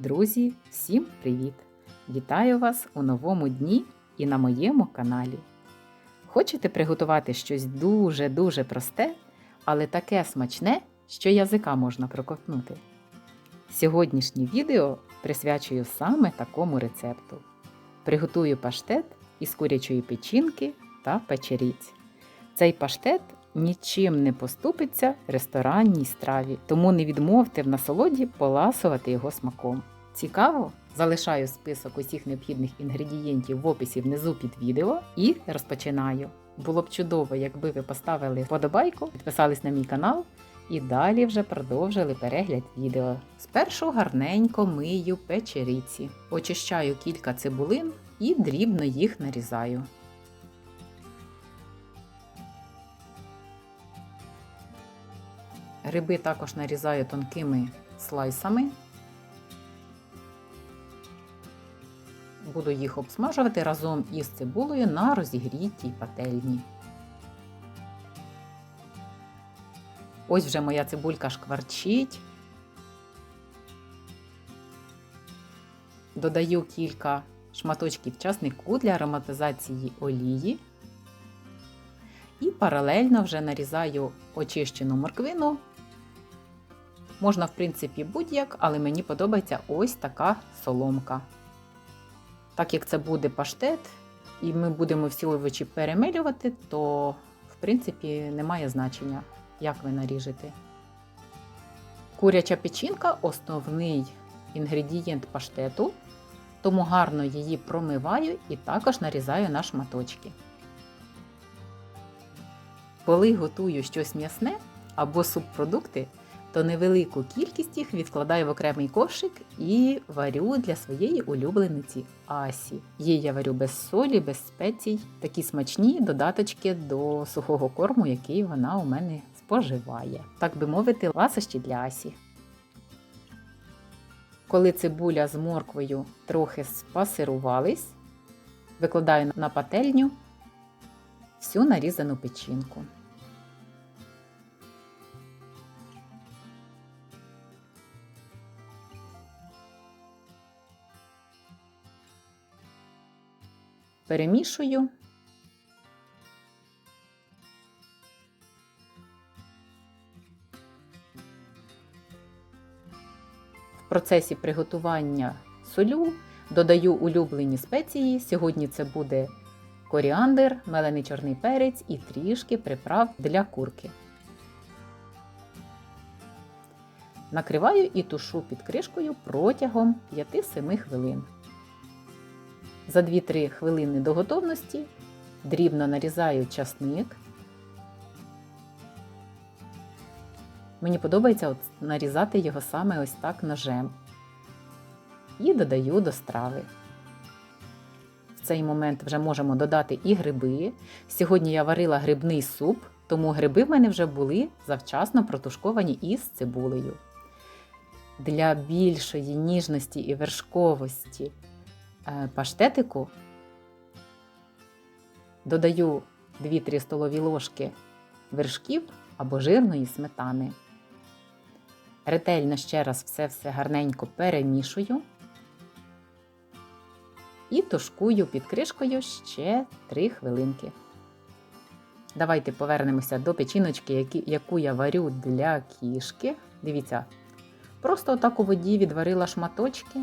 Друзі, всім привіт! Вітаю вас у новому дні і на моєму каналі. Хочете приготувати щось дуже-дуже просте, але таке смачне, що язика можна проковтнути? Сьогоднішнє відео присвячую саме такому рецепту. Приготую паштет із курячої печінки та печеріць. Цей паштет нічим не поступиться ресторанній страві, тому не відмовте в насолоді поласувати його смаком. Цікаво? Залишаю список усіх необхідних інгредієнтів в описі внизу під відео і розпочинаю. Було б чудово, якби ви поставили вподобайку, підписались на мій канал і далі вже продовжили перегляд відео. Спершу гарненько мию печеріці, очищаю кілька цибулин і дрібно їх нарізаю. Гриби також нарізаю тонкими слайсами. Буду їх обсмажувати разом із цибулею на розігрітій пательні. Ось вже моя цибулька шкварчить. Додаю кілька шматочків часнику для ароматизації олії. І паралельно вже нарізаю очищену морквину. Можна, в принципі, будь-як, але мені подобається ось така соломка. Так як це буде паштет, і ми будемо всі овочі перемилювати, то, в принципі, немає значення, як ви наріжете. Куряча печінка основний інгредієнт паштету, тому гарно її промиваю і також нарізаю на шматочки. Коли готую щось м'ясне або субпродукти, то невелику кількість їх відкладаю в окремий кошик і варю для своєї улюблениці Асі. Її я варю без солі, без спецій, такі смачні додаточки до сухого корму, який вона у мене споживає. Так би мовити, ласощі для Асі. Коли цибуля з морквою трохи спасирувались, викладаю на пательню всю нарізану печінку. Перемішую. В процесі приготування солю додаю улюблені спеції. Сьогодні це буде коріандр, мелений чорний перець і трішки приправ для курки. Накриваю і тушу під кришкою протягом 5-7 хвилин. За 2-3 хвилини до готовності дрібно нарізаю часник. Мені подобається от нарізати його саме ось так ножем. І додаю до страви. В цей момент вже можемо додати і гриби. Сьогодні я варила грибний суп, тому гриби в мене вже були завчасно протушковані із цибулею. Для більшої ніжності і вершковості паштетику додаю 2-3 столові ложки вершків або жирної сметани. Ретельно ще раз все-все гарненько перемішую і тушкую під кришкою ще 3 хвилинки. Давайте повернемося до печіночки, яку я варю для кішки. Дивіться, просто отак у воді відварила шматочки.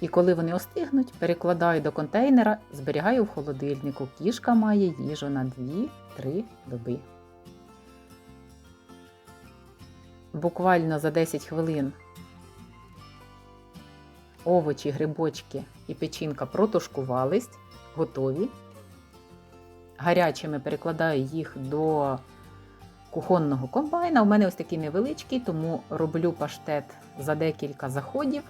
І коли вони остигнуть, перекладаю до контейнера, зберігаю в холодильнику. Кішка має їжу на 2-3 доби. Буквально за 10 хвилин овочі, грибочки і печінка протушкувались, готові. Гарячими перекладаю їх до кухонного комбайна. У мене ось такий невеличкий, тому роблю паштет за декілька заходів.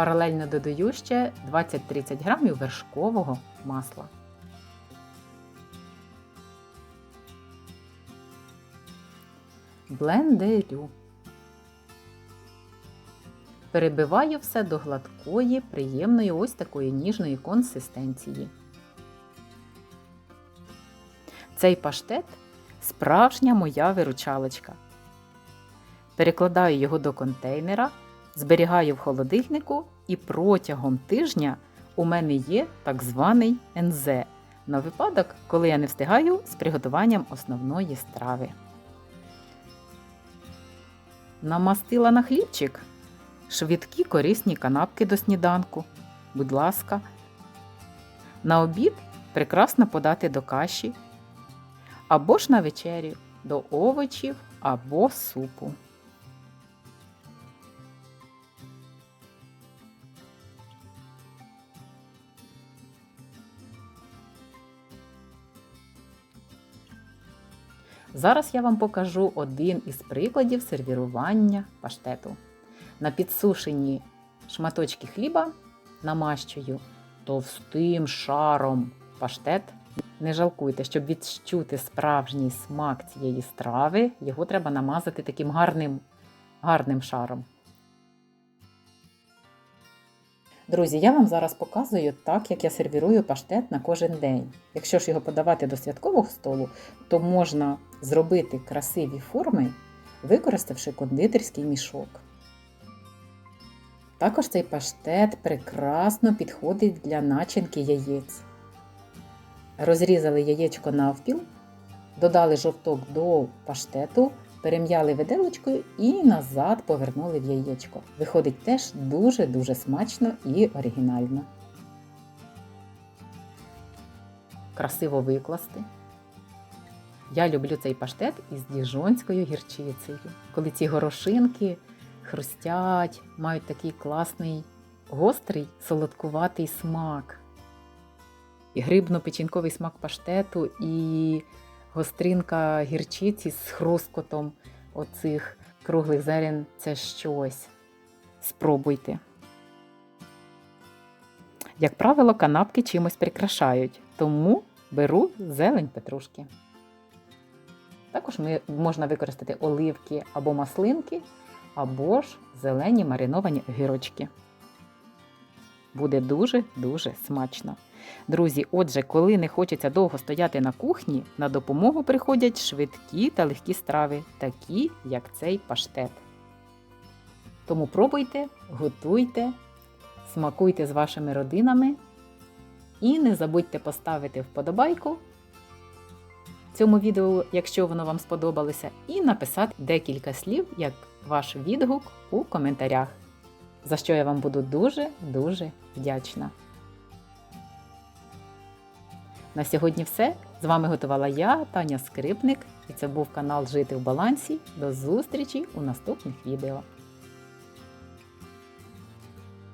Паралельно додаю ще 20-30 грамів вершкового масла. Блендерю. Перебиваю все до гладкої, приємної ось такої ніжної консистенції. Цей паштет справжня моя виручалочка. Перекладаю його до контейнера, зберігаю в холодильнику і протягом тижня у мене є так званий НЗ на випадок, коли я не встигаю з приготуванням основної страви. Намастила на хлібчик швидкі корисні канапки до сніданку. Будь ласка, на обід прекрасно подати до каші або ж на вечерю до овочів або супу. Зараз я вам покажу один із прикладів сервірування паштету. На підсушені шматочки хліба намащую товстим шаром паштет. Не жалкуйте, щоб відчути справжній смак цієї страви, його треба намазати таким гарним, гарним шаром. Друзі, я вам зараз показую так, як я сервірую паштет на кожен день. Якщо ж його подавати до святкового столу, то можна зробити красиві форми, використавши кондитерський мішок. Також цей паштет прекрасно підходить для начинки яєць. Розрізали яєчко навпіл, додали жовток до паштету, перем'яли виделочкою і назад повернули в яєчко. Виходить теж дуже-дуже смачно і оригінально. Красиво викласти. Я люблю цей паштет із діжонською гірчицею. Коли ці горошинки хрустять, мають такий класний гострий солодкуватий смак. І грибно-печінковий смак паштету, і гостринка гірчиці з хрускотом оцих круглих зерен це щось. Спробуйте. Як правило, канапки чимось прикрашають, тому беру зелень петрушки. Також можна використати оливки або маслинки, або ж зелені мариновані огірочки. Буде дуже-дуже смачно. Друзі, отже, коли не хочеться довго стояти на кухні, на допомогу приходять швидкі та легкі страви, такі як цей паштет. Тому пробуйте, готуйте, смакуйте з вашими родинами і не забудьте поставити вподобайку цьому відео, якщо воно вам сподобалося, і написати декілька слів як ваш відгук у коментарях, за що я вам буду дуже-дуже вдячна. На сьогодні все. З вами готувала я, Таня Скрипник, і це був канал Жити в балансі. До зустрічі у наступних відео.